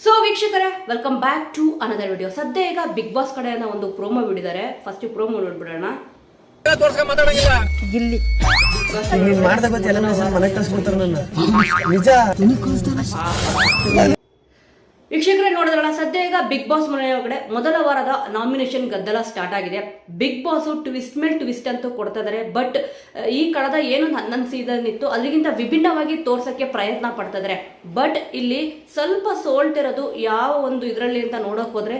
So ವೀಕ್ಷಕರೇ welcome back to another video ಸದ್ಯ ಈಗ ಬಿಗ್ ಬಾಸ್ ಕಡೆಯಿಂದ ಒಂದು ಪ್ರೋಮೋ ಬಿಡಿದ್ದಾರೆ. ಫಸ್ಟ್ ಪ್ರೋಮೋ ನೋಡ್ಬಿಡೋಣ. ಗಿಲ್ಲಿ ನೀನ್ ಮಾಡ್ದ ಗೊತ್ತ ಎಲ್ಲ ಹೆಸರು ಮನೆಗೆ ಕಳ್ಸ್ಬಿಡ್ತಾರ ನನ್ನ. ನಿಜ. ವೀಕ್ಷಕರೇ ನೋಡಿದ್ರಲ್ಲ ಸದ್ಯ ಈಗ ಬಿಗ್ ಬಾಸ್ ಮನೆಯೊಳಗಡೆ ಮೊದಲ ವಾರದ ನಾಮಿನೇಷನ್ ಗದ್ದಲ ಸ್ಟಾರ್ಟ್ ಆಗಿದೆ. ಬಿಗ್ ಬಾಸ್ ಟ್ವಿಸ್ಟ್ ಮೇಲ್ ಟ್ವಿಸ್ಟ್ ಅಂತೂ ಕೊಡ್ತಾ ಇದಾರೆ. ಬಟ್ ಈ ಕಳೆದ ಏನು ಹನ್ನೊಂದು ಸೀಸನ್ ಇತ್ತು ಅದಕ್ಕಿಂತ ವಿಭಿನ್ನವಾಗಿ ತೋರ್ಸಕ್ಕೆ ಪ್ರಯತ್ನ ಪಡ್ತಾ ಇದಾರೆ. ಬಟ್ ಇಲ್ಲಿ ಸ್ವಲ್ಪ ಸೋಲ್ಟ್ ಇರೋದು ಯಾವ ಒಂದು ಇದರಲ್ಲಿ ಅಂತ ನೋಡಕ್ ಹೋದ್ರೆ,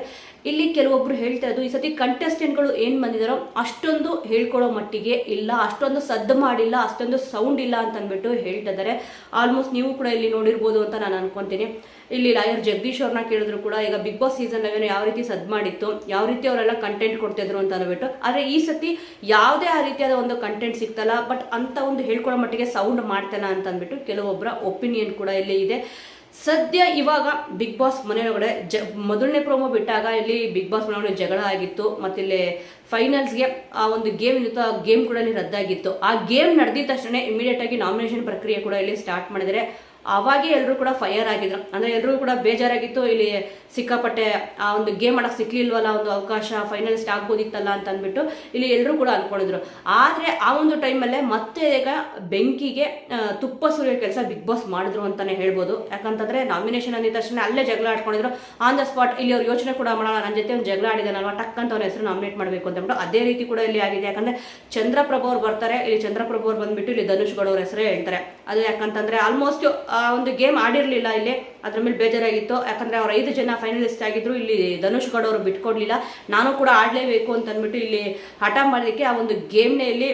ಇಲ್ಲಿ ಕೆಲವೊಬ್ರು ಹೇಳ್ತಾ ಇದ್ದು ಈ ಸತಿ ಕಂಟೆಸ್ಟೆಂಟ್ಗಳು ಏನ್ ಬಂದಿದಾರೋ ಅಷ್ಟೊಂದು ಹೇಳ್ಕೊಳ್ಳೋ ಮಟ್ಟಿಗೆ ಇಲ್ಲ, ಅಷ್ಟೊಂದು ಸದ್ದು ಮಾಡಿಲ್ಲ, ಅಷ್ಟೊಂದು ಸೌಂಡ್ ಇಲ್ಲ ಅಂತ ಅಂದ್ಬಿಟ್ಟು ಹೇಳ್ತಾ ಇದ್ದಾರೆ ಆಲ್ಮೋಸ್ಟ್ ನೀವು ಕೂಡ ಇಲ್ಲಿ ನೋಡಿರ್ಬೋದು ಅಂತ ನಾನು ಅನ್ಕೊಂತೀನಿ. ಇಲ್ಲಿ ಲಾಯರ್ ಜಗದೀಶ್ ಅವ್ರನ್ನ ಕೇಳಿದ್ರು ಕೂಡ, ಈಗ ಬಿಗ್ ಬಾಸ್ ಸೀಸನ್ ಲೆವೆನ್ ಯಾವ ರೀತಿ ಸದ್ ಮಾಡಿತ್ತು, ಯಾವ ರೀತಿ ಅವರೆಲ್ಲ ಕಂಟೆಂಟ್ ಕೊಡ್ತಿದ್ರು ಅಂತ ಅನ್ಬಿಟ್ಟು ಆದ್ರೆ ಈ ಸತಿ ಯಾವುದೇ ಆ ರೀತಿಯಾದ ಒಂದು ಕಂಟೆಂಟ್ ಸಿಗ್ತಲ್ಲ ಬಟ್ ಅಂತ ಒಂದು ಹೇಳ್ಕೊಳ್ಳೋ ಮಟ್ಟಿಗೆ ಸೌಂಡ್ ಮಾಡ್ತಾನ ಅಂತ ಅಂದ್ಬಿಟ್ಟು ಕೆಲವೊಬ್ಬರ ಒಪಿನಿಯನ್ ಕೂಡ ಇಲ್ಲಿ ಇದೆ. ಸದ್ಯ ಇವಾಗ ಬಿಗ್ ಬಾಸ್ ಮನೆಯೊಳಗಡೆ ಜ, ಮೊದಲನೇ ಪ್ರೋಮೋ ಬಿಟ್ಟಾಗ ಇಲ್ಲಿ ಬಿಗ್ ಬಾಸ್ ಮನೆಯೊಳಗಡೆ ಜಗಳ ಆಗಿತ್ತು ಮತ್ತಿಲ್ಲಿ ಫೈನಲ್ಸ್ಗೆ ಆ ಒಂದು ಗೇಮ್ ಇತ್ತು ಆ ಗೇಮ್ ಕೂಡ ಇಲ್ಲಿ ರದ್ದಾಗಿತ್ತು. ಆ ಗೇಮ್ ನಡೆದಿದ್ದ ತಕ್ಷಣ ಇಮಿಡಿಯೇಟ್ ಆಗಿ ನಾಮಿನೇಷನ್ ಪ್ರಕ್ರಿಯೆ ಕೂಡ ಇಲ್ಲಿ ಸ್ಟಾರ್ಟ್ ಮಾಡಿದರೆ ಅವಾಗೇ ಎಲ್ಲರೂ ಕೂಡ ಫೈರ್ ಆಗಿದ್ರು. ಅಂದರೆ ಎಲ್ಲರೂ ಕೂಡ ಬೇಜಾರಾಗಿತ್ತು, ಇಲ್ಲಿ ಸಿಕ್ಕಾಪಟ್ಟೆ ಆ ಒಂದು ಗೇಮ್ ಆಡಕ್ಕೆ ಸಿಕ್ಕಲಿಲ್ವಲ್ಲ ಒಂದು ಅವಕಾಶ ಫೈನಲಿಸ್ಟ್ ಆಗ್ಬೋದಿತ್ತಲ್ಲ ಅಂತ ಅಂದ್ಬಿಟ್ಟು ಇಲ್ಲಿ ಎಲ್ಲರೂ ಕೂಡ ಅಂದ್ಕೊಂಡಿದ್ರು ಆದರೆ ಆ ಒಂದು ಟೈಮಲ್ಲೇ ಮತ್ತೆ ಈಗ ಬೆಂಕಿಗೆ ತುಪ್ಪ ಸುರಿಯೋ ಕೆಲಸ ಬಿಗ್ ಬಾಸ್ ಮಾಡಿದ್ರು ಅಂತಲೇ ಹೇಳ್ಬೋದು. ಯಾಕಂತಂದರೆ ನಾಮಿನೇಷನ್ ಅಂದಿದ ತಕ್ಷಣ ಅಲ್ಲೇ ಜಗಳ ಆಡ್ಕೊಂಡಿದ್ರು ಆನ್ ದ ಸ್ಪಾಟ್ ಇಲ್ಲಿ ಅವ್ರು ಯೋಚನೆ ಕೂಡ ಮಾಡೋಣ ನನ್ನ ಜೊತೆ ಒಂದು ಜಗಳ ಆಡಿದಾನಲ್ವಾ, ಟಕ್ ಅಂತ ಅವ್ರ ಹೆಸರು ನಾಮಿನೇಟ್ ಮಾಡಬೇಕು ಅಂತ ಅಂದ್ಬಿಟ್ಟು ಅದೇ ರೀತಿ ಕೂಡ ಇಲ್ಲಿ ಆಗಿದೆ. ಯಾಕಂದರೆ ಚಂದ್ರಪ್ರಭು ಅವ್ರು ಬರ್ತಾರೆ, ಇಲ್ಲಿ ಚಂದ್ರಪ್ರಭು ಅವ್ರು ಬಂದ್ಬಿಟ್ಟು ಇಲ್ಲಿ ಧನುಷ್ ಗೌಡ ಅವ್ರ ಹೆಸರೇ ಹೇಳ್ತಾರೆ. ಅದು ಯಾಕಂತಂದರೆ ಆಲ್ಮೋಸ್ಟ್ ಒಂದು ಗೇಮ್ ಆಡಿರಲಿಲ್ಲ ಇಲ್ಲಿ. ಅದ್ರ ಮೇಲೆ ಬೇಜಾರಾಗಿತ್ತು. ಯಾಕಂದ್ರೆ ಅವ್ರ ಐದು ಜನ ಫೈನಲಿಸ್ಟ್ ಆಗಿದ್ರು. ಇಲ್ಲಿ ಧನುಷ್ ಗೌಡ ಅವರು ಬಿಟ್ಕೊಡ್ಲಿಲ್ಲ. ನಾನು ಕೂಡ ಆಡ್ಲೇಬೇಕು ಅಂತ ಅಂದ್ಬಿಟ್ಟು ಇಲ್ಲಿ ಹಠ ಮಾಡಲಿಕ್ಕೆ ಆ ಒಂದು ಗೇಮ್ನೇ ಇಲ್ಲಿ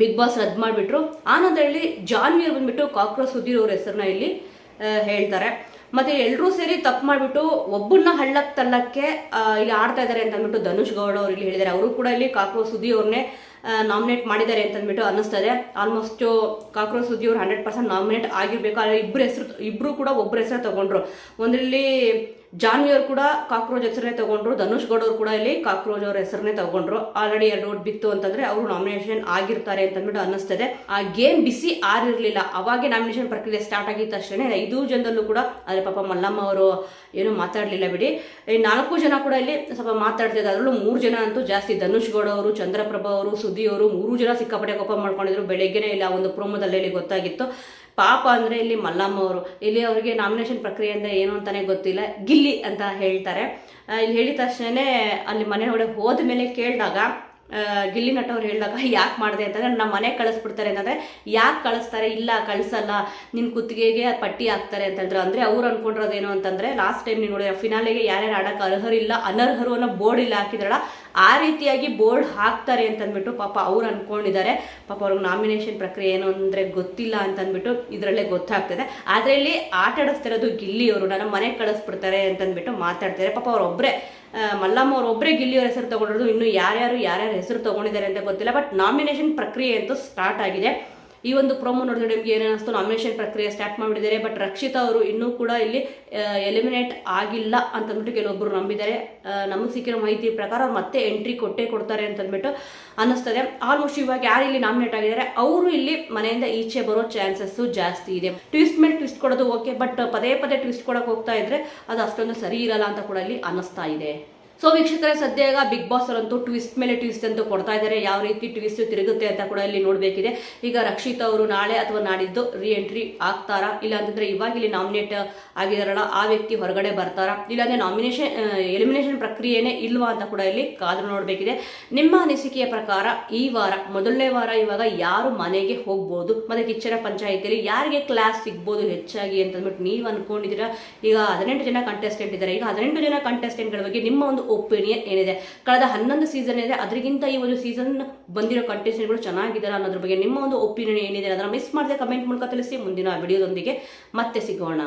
ಬಿಗ್ ಬಾಸ್ ರದ್ದು ಮಾಡಿಬಿಟ್ರು. ಆನಂತರ ಇಲ್ಲಿ ಜಾನ್ವಿಯರ್ ಬಂದ್ಬಿಟ್ಟು ಕಾಕ್ರೋಚ್ ಸುಧೀರ್ ಅವ್ರ ಹೆಸರನ್ನ ಇಲ್ಲಿ ಹೇಳ್ತಾರೆ. ಮತ್ತೆ ಎಲ್ಲರೂ ಸೇರಿ ತಪ್ಪು ಮಾಡಿಬಿಟ್ಟು ಒಬ್ಬನ್ನ ಹಳ್ಳಕ್ಕೆ ತಳ್ಳಕ್ಕೆ ಇಲ್ಲಿ ಆಡ್ತಾ ಇದ್ದಾರೆ ಅಂತ ಅಂದ್ಬಿಟ್ಟು ಧನುಷ್ ಗೌಡ ಅವ್ರು ಇಲ್ಲಿ ಹೇಳಿದ್ದಾರೆ. ಅವರು ಕೂಡ ಇಲ್ಲಿ ಕಾಕ್ರೋಚ್ ಸುದ್ದಿ ಅವ್ರನ್ನೇ ನಾಮಿನೇಟ್ ಮಾಡಿದ್ದಾರೆ ಅಂತಂದ್ಬಿಟ್ಟು ಅನ್ನಿಸ್ತದೆ. ಆಲ್ಮೋಸ್ಟ್ ಕಾಕ್ರೋಸ್ ಸುದ್ದಿ ಅವ್ರು ಹಂಡ್ರೆಡ್ ಪರ್ಸೆಂಟ್ ನಾಮಿನೇಟ್ ಆಗಿರ್ಬೇಕು. ಆದರೆ ಇಬ್ಬರು ಹೆಸರು ಇಬ್ಬರು ಕೂಡ ಒಬ್ಬರ ಹೆಸರು ತಗೊಂಡ್ರು. ಒಂದರಲ್ಲಿ ಜಾನ್ವಿ ಅವ್ರು ಕೂಡ ಕಾಕ್ರೋಜ್ ಹೆಸರನ್ನೇ ತಗೊಂಡ್ರು. ಧನುಷ್ ಗೌಡ್ ಅವರು ಕೂಡ ಇಲ್ಲಿ ಕಾಕ್ರೋಜ್ ಅವರ ಹೆಸರನ್ನೇ ತಗೊಂಡ್ರು. ಆಲ್ರೆಡಿ ಎರಡು ಓಟ್ ಬಿತ್ತು ಅಂತಂದ್ರೆ ಅವರು ನಾಮಿನೇಷನ್ ಆಗಿರ್ತಾರೆ ಅಂತಂದ್ಬಿಟ್ಟು ಅನ್ನಿಸ್ತದೆ. ಆ ಗೇಮ್ ಬಿಸಿ ಆರಿರಲಿಲ್ಲ ಅವಾಗೆ ನಾಮಿನೇಷನ್ ಪ್ರಕ್ರಿಯೆ ಸ್ಟಾರ್ಟ್ ಆಗಿದ ತಕ್ಷಣ ಐದು ಜನದಲ್ಲೂ ಕೂಡ ಆದರೆ ಪಾಪ ಮಲ್ಲಮ್ಮ ಅವರು ಏನು ಮಾತಾಡಲಿಲ್ಲ ಬಿಡಿ. ನಾಲ್ಕು ಜನ ಕೂಡ ಇಲ್ಲಿ ಸ್ವಲ್ಪ ಮಾತಾಡ್ತಿದ್ರು ಅದರಲ್ಲೂ ಮೂರು ಜನ ಅಂತೂ ಜಾಸ್ತಿ. ಧನುಷ್ ಗೌಡ ಅವರು, ಚಂದ್ರಪ್ರಭಾ ಅವರು ಸುದ್ದಿ ಅವರು ಮೂರು ಜನ ಸಿಕ್ಕಾಪಟ್ಟೆ ಕೋಪ ಮಾಡ್ಕೊಂಡಿದ್ರು. ಬೆಳಗ್ಗೆನೇ ಇಲ್ಲ, ಒಂದು ಪ್ರೋಮೋದಲ್ಲಿ ಇಲ್ಲಿ ಗೊತ್ತಾಗಿತ್ತು. ಪಾಪ ಅಂದ್ರೆ ಇಲ್ಲಿ ಮಲ್ಲಮ್ಮ ಅವರು. ಇಲ್ಲಿ ಅವರಿಗೆ ನಾಮಿನೇಷನ್ ಪ್ರಕ್ರಿಯೆ ಅಂದರೆ ಏನು ಅಂತಾನೆ ಗೊತ್ತಿಲ್ಲ. ಗಿಲ್ಲಿ ಅಂತ ಹೇಳ್ತಾರೆ. ಇಲ್ಲಿ ಹೇಳಿದ ತಕ್ಷಣ ಅಲ್ಲಿ ಮನೆ ಒಳಗೆ ಹೋದ ಮೇಲೆ ಕೇಳಿದಾಗ ಗಿಲ್ಲಿ ನಟ ಹೇಳಿದಾಗ ಯಾಕೆ ಮಾಡಿದೆ? ಅಂತಂದ್ರೆ ನಮ್ಮ ಮನೆ ಕಳಿಸ್ಬಿಡ್ತಾರೆ ಅಂತಂದ್ರೆ, ಯಾಕೆ ಕಳಿಸ್ತಾರೆ? ಇಲ್ಲ, ಕಳಿಸಲ್ಲ. ನಿನ್ನ ಕುತ್ತಿಗೆಗೆ ಪಟ್ಟಿ ಹಾಕ್ತಾರೆ. ಅಂತಂದ್ರೆ. ಅಂದ್ರೆ ಅವ್ರು ಏನು ಅಂತಂದ್ರೆ ಲಾಸ್ಟ್ ಟೈಮ್ ನೀವು ನೋಡಿದ್ರೆ ಫಿನಾಲೆಗೆ ಯಾರ್ಯಾರು ಆಡಕ್ಕೆ ಅರ್ಹರಿಲ್ಲ, ಅನರ್ಹರು ಅನ್ನೋ ಬೋರ್ಡ್ ಇಲ್ಲ ಹಾಕಿದ್ರಲ್ಲ ಆ ರೀತಿಯಾಗಿ ಬೋರ್ಡ್ ಹಾಕ್ತಾರೆ ಅಂತಂದ್ಬಿಟ್ಟು ಪಾಪ ಅವ್ರು ಅನ್ಕೊಂಡಿದ್ದಾರೆ. ಪಾಪ ಅವ್ರಿಗೆ ನಾಮಿನೇಷನ್ ಪ್ರಕ್ರಿಯೆ ಏನು ಅಂದರೆ ಗೊತ್ತಿಲ್ಲ ಅಂತಂದ್ಬಿಟ್ಟು ಇದರಲ್ಲೇ ಗೊತ್ತಾಗ್ತದೆ. ಅದರಲ್ಲಿ ಇಲ್ಲಿ ಆಟ ಆಡಿಸ್ತಿರೋದು ಗಿಲ್ಲಿ ಅವರು ನನ್ನ ಮನೆಗೆ ಕಳಿಸ್ಬಿಡ್ತಾರೆ ಅಂತಂದ್ಬಿಟ್ಟು ಮಾತಾಡ್ತಾರೆ ಪಾಪ ಅವ್ರೊಬ್ರೆ ಆ, ಮಲ್ಲಮ್ಮ ಅವರೊಬ್ಬರೇ ಗಿಲ್ಲಿಯವ್ರ ಹೆಸರು ತಗೊಂಡಿರೋದು. ಇನ್ನು ಯಾರ್ಯಾರು ಯಾರ್ಯಾರ ಹೆಸರು ತಗೊಂಡಿದ್ದಾರೆ ಅಂತ ಗೊತ್ತಿಲ್ಲ. ಬಟ್ ನಾಮಿನೇಷನ್ ಪ್ರಕ್ರಿಯೆ ಅಂತೂ ಸ್ಟಾರ್ಟ್ ಆಗಿದೆ. ಈ ಒಂದು ಪ್ರೋಮೋ ನೋಡಿದ್ರೆ ನಿಮ್ಗೆ ಏನಿಸ್ತು ನಾಮಿನೇಷನ್ ಪ್ರಕ್ರಿಯೆ ಸ್ಟಾರ್ಟ್ ಮಾಡಿದ್ದಾರೆ ಬಟ್ ರಕ್ಷಿತಾ ಅವರು ಇನ್ನೂ ಕೂಡ ಇಲ್ಲಿ ಎಲಿಮಿನೇಟ್ ಆಗಿಲ್ಲ ಅಂತಂದ್ಬಿಟ್ಟು ಕೆಲವೊಬ್ಬರು ನಂಬಿದ್ದಾರೆ. ನಮಗೆ ಸಿಕ್ಕಿರೋ ಮಾಹಿತಿ ಪ್ರಕಾರ ಅವ್ರು ಮತ್ತೆ ಎಂಟ್ರಿ ಕೊಟ್ಟೇ ಕೊಡ್ತಾರೆ ಅಂತಂದ್ಬಿಟ್ಟು ಅನ್ನಿಸ್ತದೆ. ಆಲ್ಮೋಸ್ಟ್ ಇವಾಗ ಯಾರು ಇಲ್ಲಿ ನಾಮಿನೇಟ್ ಆಗಿದ್ದಾರೆ, ಅವರು ಇಲ್ಲಿ ಮನೆಯಿಂದ ಈಚೆ ಬರೋ ಚಾನ್ಸಸ್ಸು ಜಾಸ್ತಿ ಇದೆ. ಟ್ವಿಸ್ಟ್ ಮೇಲೆ ಟ್ವಿಸ್ಟ್ ಕೊಡೋದು ಓಕೆ ಬಟ್ ಪದೇ ಪದೇ ಟ್ವಿಸ್ಟ್ ಕೊಡೋಕೆ ಹೋಗ್ತಾ ಇದ್ರೆ ಅದು ಅಷ್ಟೊಂದು ಸರಿ ಇರಲ್ಲ ಅಂತ ಕೂಡ ಇಲ್ಲಿ ಅನ್ನಿಸ್ತಾ ಇದೆ. ಸೊ ವೀಕ್ಷಕರೇ ಸದ್ಯ ಈಗ ಬಿಗ್ ಬಾಸ್ ಅವರಂತೂ ಟ್ವಿಸ್ಟ್ ಮೇಲೆ ಟ್ವಿಸ್ಟ್ ಅಂತೂ ಕೊಡ್ತಾ ಇದ್ದಾರೆ. ಯಾವ ರೀತಿ ಟ್ವಿಸ್ಟ್ ತಿರುಗುತ್ತೆ ಅಂತ ಕೂಡ ಇಲ್ಲಿ ನೋಡಬೇಕಿದೆ. ಈಗ ರಕ್ಷಿತ್ ಅವರು ನಾಳೆ ಅಥವಾ ನಾಡಿದ್ದು ರೀ ಎಂಟ್ರಿ ಆಗ್ತಾರಾ? ಇಲ್ಲ ಅಂತಂದ್ರೆ ಇವಾಗ ಇಲ್ಲಿ ನಾಮಿನೇಟ್ ಆಗಿದಾರಲ್ಲ, ಆ ವ್ಯಕ್ತಿ ಹೊರಗಡೆ ಬರ್ತಾರಾ? ಇಲ್ಲಾಂದ್ರೆ ನಾಮಿನೇಷನ್ ಎಲಿಮಿನೇಷನ್ ಪ್ರಕ್ರಿಯೆನೇ ಇಲ್ವಾ ಅಂತ ಕೂಡ ಇಲ್ಲಿ ಕಾದು ನೋಡಬೇಕಿದೆ. ನಿಮ್ಮ ಅನಿಸಿಕೆಯ ಪ್ರಕಾರ ಈ ವಾರ, ಮೊದಲನೇ ವಾರ ಇವಾಗ ಯಾರು ಮನೆಗೆ ಹೋಗ್ಬೋದು? ಮತ್ತೆ ಕಿಚ್ಚನ ಪಂಚಾಯಿತಿಯಲ್ಲಿ ಯಾರಿಗೆ ಕ್ಲಾಸ್ ಸಿಗ್ಬೋದು ಹೆಚ್ಚಾಗಿ ಅಂತಂದ್ಬಿಟ್ಟು ನೀವು ಅನ್ಕೊಂಡಿದ್ದೀರಾ? ಈಗ ಹದಿನೆಂಟು ಜನ ಕಂಟೆಸ್ಟೆಂಟ್ ಇದ್ದಾರೆ. ಈಗ ಹದಿನೆಂಟು ಜನ ಕಂಟೆಸ್ಟೆಂಟ್ಗಳ ಬಗ್ಗೆ ನಿಮ್ಮ ಒಂದು ಒಪಿನಿಯನ್ ಏನಿದೆ? ಕಳೆದ ಹನ್ನೊಂದು ಸೀಸನ್ ಇದೆ ಅದರಿಗಿಂತ ಈ ಒಂದು ಸೀಸನ್ ಬಂದಿರೋ ಕಂಟೆಸ್ಟೆಂಟ್ಗಳು ಚೆನ್ನಾಗಿದ್ದಾರೆ ಅನ್ನೋದ್ರ ಬಗ್ಗೆ ನಿಮ್ಮ ಒಂದು ಒಪಿನಿಯನ್ ಏನಿದೆ ಅದನ್ನು ಮಿಸ್ ಮಾಡದೆ ಕಮೆಂಟ್ ಮೂಲಕ ತಿಳಿಸಿ ಮುಂದಿನ ವಿಡಿಯೋದೊಂದಿಗೆ ಮತ್ತೆ ಸಿಗೋಣ.